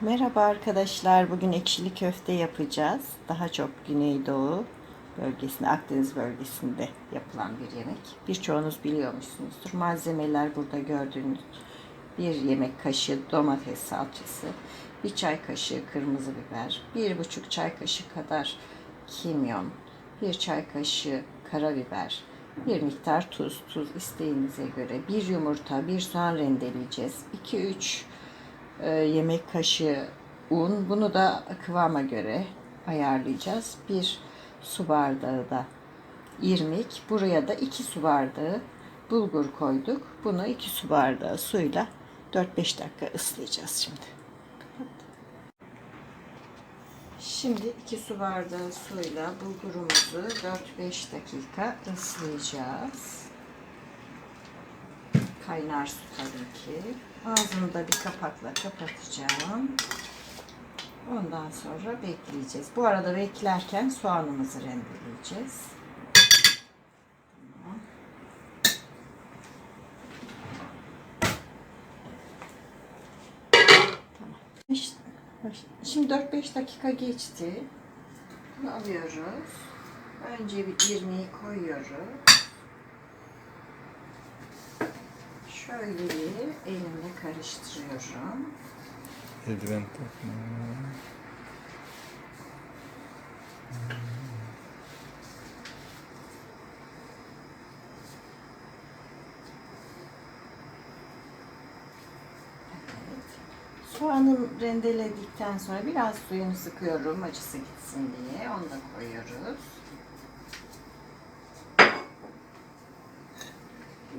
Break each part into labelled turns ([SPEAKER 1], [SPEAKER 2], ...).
[SPEAKER 1] Merhaba arkadaşlar. Bugün ekşili köfte yapacağız. Daha çok Güneydoğu bölgesinde, Akdeniz bölgesinde yapılan bir yemek. Birçoğunuz biliyormuşsunuzdur. Malzemeler burada gördüğünüz bir yemek kaşığı domates salçası, bir çay kaşığı kırmızı biber, bir buçuk çay kaşığı kadar kimyon, bir çay kaşığı karabiber, bir miktar tuz, tuz isteğinize göre, bir yumurta, bir soğan rendeleyeceğiz. 2-3 e, yemek kaşığı un. Bunu da kıvama göre ayarlayacağız. Bir su bardağı da irmik. Buraya da 2 su bardağı bulgur koyduk. Bunu 2 su bardağı suyla 4-5 dakika ıslayacağız şimdi. Şimdi 2 su bardağı suyla bulgurumuzu 4-5 dakika ıslayacağız. Kaynar su tabii ki. Ağzını da bir kapakla kapatacağım. Ondan sonra bekleyeceğiz. Bu arada beklerken soğanımızı rendeleyeceğiz. Şimdi 4-5 dakika geçti. Bunu alıyoruz. Önce bir irmiği koyuyoruz. Şöyle elimle karıştırıyorum.
[SPEAKER 2] Eldiven takma.
[SPEAKER 1] Soğanı rendeledikten sonra biraz suyunu sıkıyorum acısı gitsin diye. Onu da koyuyoruz.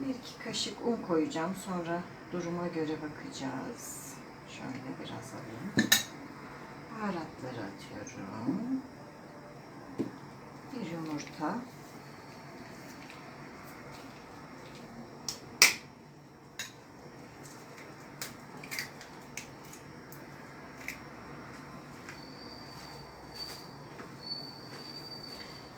[SPEAKER 1] Bir iki kaşık un koyacağım. Sonra duruma göre bakacağız. Şöyle biraz alayım. Baharatları atıyorum. Bir yumurta.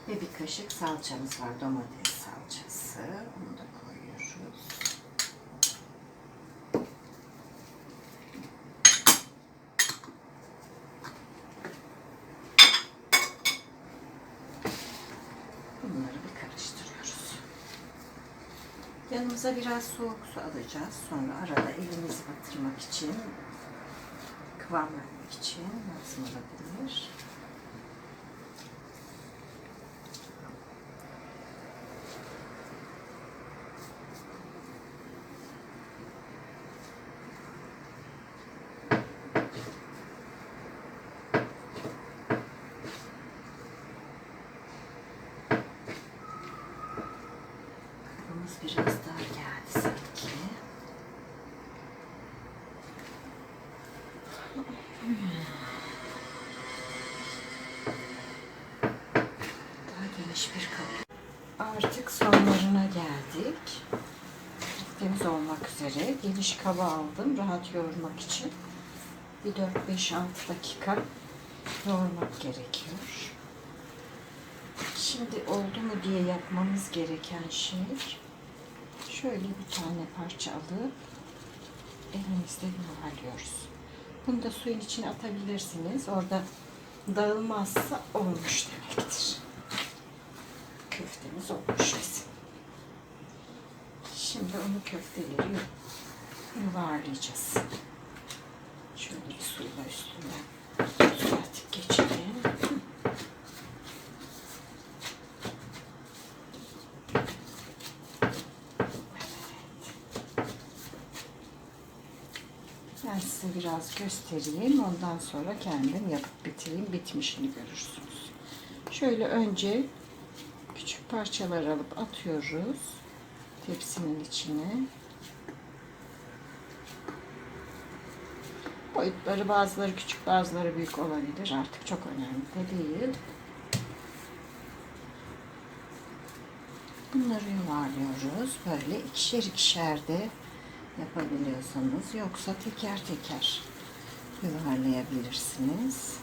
[SPEAKER 1] Ve bir kaşık salçamız var. Domates salçası. Onu da koyuyoruz. Bunları bir karıştırıyoruz. Yanımıza biraz soğuk su alacağız. Sonra arada elimizi batırmak için, kıvam vermek için lazım olabilir. Kabımız biraz dar geldi sanki. Daha geniş bir kap. Artık sonlarına geldik. Temiz olmak üzere. Geniş kaba aldım rahat yoğurmak için. Bir 4-5-6 dakika yoğurmak gerekiyor. Şimdi oldu mu diye yapmamız gereken şey şöyle bir tane parça alıp elimizde yuvarlıyoruz. Bunu da suyun içine atabilirsiniz. Orada dağılmazsa olmuş demektir. Köftemiz olmuş. Şimdi onu köfteleri yu- yuvarlayacağız. Şöyle bir suyla üstünden düzeltip geçelim. Ben size biraz göstereyim. Ondan sonra kendim yapıp bitireyim. Bitmişini görürsünüz. Şöyle önce küçük parçalar alıp atıyoruz tepsinin içine. Boyutları bazıları küçük bazıları büyük olabilir. Artık çok önemli de değil. Bunları yuvarlıyoruz. Böyle ikişer ikişer de yapabiliyorsanız yoksa teker teker yuvarlayabilirsiniz.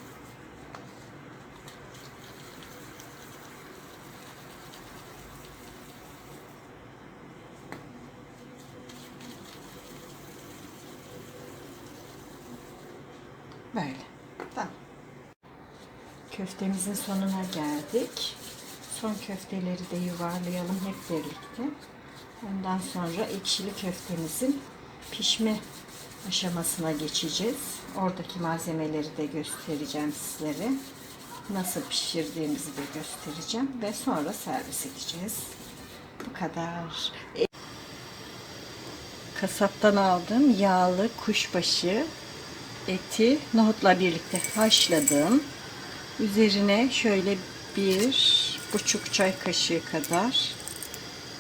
[SPEAKER 1] Böyle. Tamam. Köftemizin sonuna geldik. Son köfteleri de yuvarlayalım hep birlikte. Ondan sonra ekşili köftemizin pişme aşamasına geçeceğiz. Oradaki malzemeleri de göstereceğim sizlere. Nasıl pişirdiğimizi de göstereceğim ve sonra servis edeceğiz. Bu kadar. E, Kasaptan aldığım yağlı kuşbaşı eti nohutla birlikte haşladım. Üzerine şöyle bir buçuk çay kaşığı kadar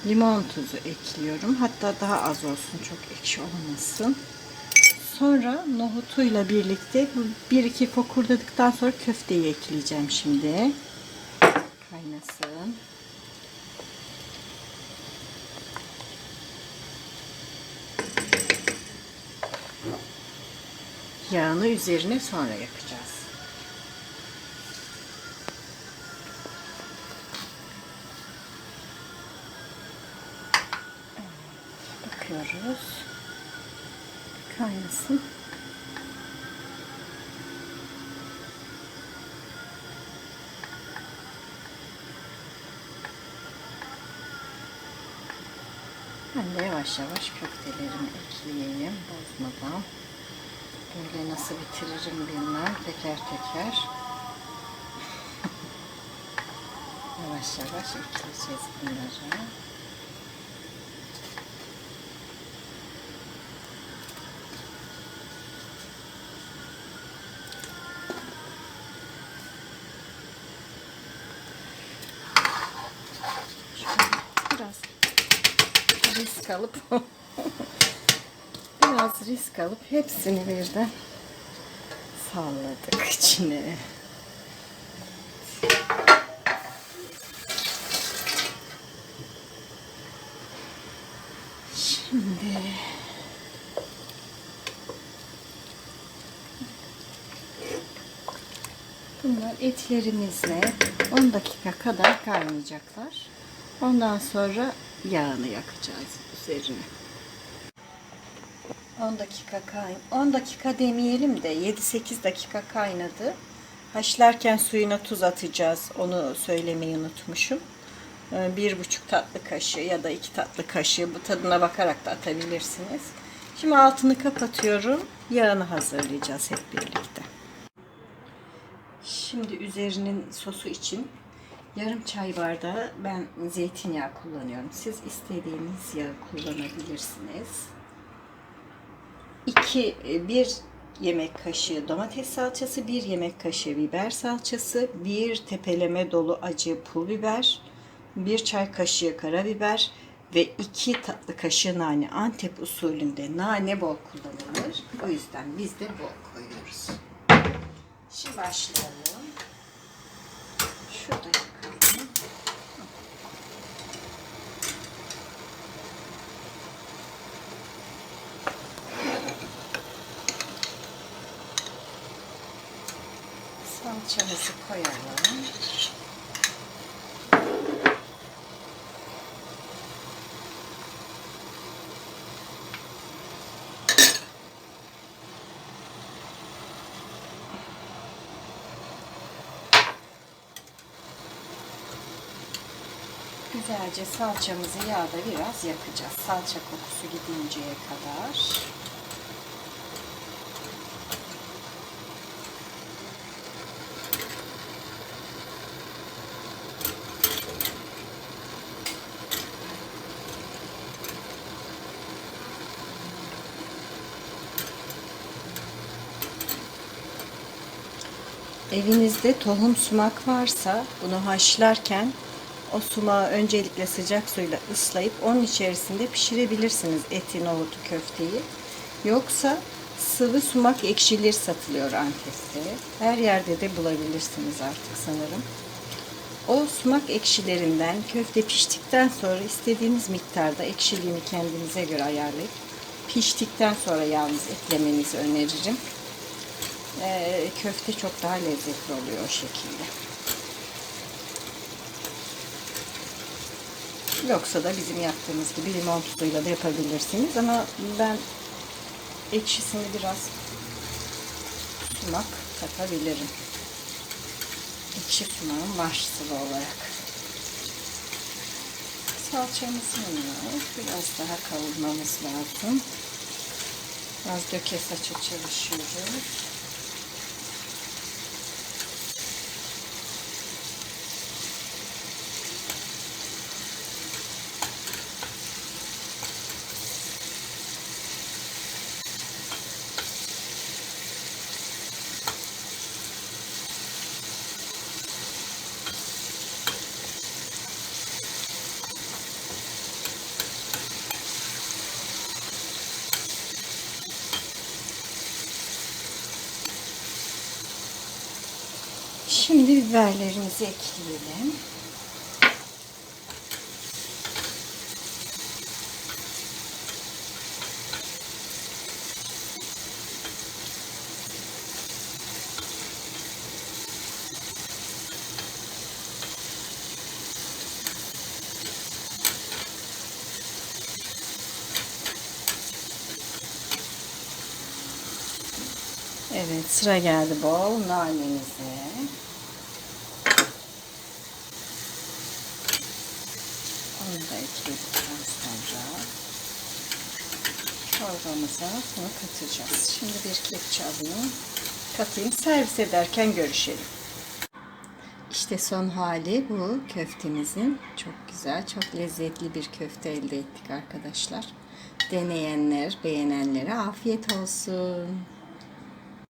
[SPEAKER 1] limon tuzu ekliyorum. Hatta daha az olsun çok ekşi olmasın. Sonra nohutuyla birlikte bir iki fokurdadıktan sonra köfteyi ekleyeceğim şimdi. Kaynasın. Yağını üzerine sonra yakacağız. Kaynasın. Ben de yavaş yavaş köftelerimi ekleyeyim bozmadan. Böyle nasıl bitiririm bilmem teker teker. yavaş yavaş ekleyeceğiz bunları. Şöyle biraz risk alıp biraz risk alıp hepsini birden salladık içine. Şimdi bunlar etlerimizle 10 dakika kadar kaynayacaklar. Ondan sonra yağını yakacağız üzerine. 10 dakika kay 10 dakika demeyelim de 7-8 dakika kaynadı. Haşlarken suyuna tuz atacağız. Onu söylemeyi unutmuşum. Ee, Bir buçuk tatlı kaşığı ya da iki tatlı kaşığı bu tadına bakarak da atabilirsiniz. Şimdi altını kapatıyorum. Yağını hazırlayacağız hep birlikte. Şimdi üzerinin sosu için yarım çay bardağı ben zeytinyağı kullanıyorum. Siz istediğiniz yağı kullanabilirsiniz. 2 1 yemek kaşığı domates salçası, 1 yemek kaşığı biber salçası, 1 tepeleme dolu acı pul biber, 1 çay kaşığı karabiber ve 2 tatlı kaşığı nane. Antep usulünde nane bol kullanılır. O yüzden biz de bol koyuyoruz. Şimdi başlayalım. Şurada Salçamızı koyalım. Güzelce salçamızı yağda biraz yakacağız. Salça kokusu gidinceye kadar. Evinizde tohum sumak varsa bunu haşlarken o sumağı öncelikle sıcak suyla ıslayıp onun içerisinde pişirebilirsiniz eti, nohutu, köfteyi. Yoksa sıvı sumak ekşilir satılıyor Antep'te. Her yerde de bulabilirsiniz artık sanırım. O sumak ekşilerinden köfte piştikten sonra istediğiniz miktarda ekşiliğini kendinize göre ayarlayıp piştikten sonra yalnız eklemenizi öneririm. Ee, köfte çok daha lezzetli oluyor o şekilde. Yoksa da bizim yaptığımız gibi limon tuzuyla da yapabilirsiniz ama ben ekşisini biraz sumak katabilirim. Ekşi sumağın başlığı olarak. Salçamızı var. Biraz daha kavurmamız lazım. Az döke saça çalışıyoruz. Şimdi biberlerimizi ekleyelim. Evet sıra geldi bol nanemize. Onu da ekledikten sonra çorbamıza bunu katacağız. Şimdi bir kepçe alayım. Katayım. Servis ederken görüşelim. İşte son hali bu köftemizin. Çok güzel, çok lezzetli bir köfte elde ettik arkadaşlar. Deneyenler, beğenenlere afiyet olsun.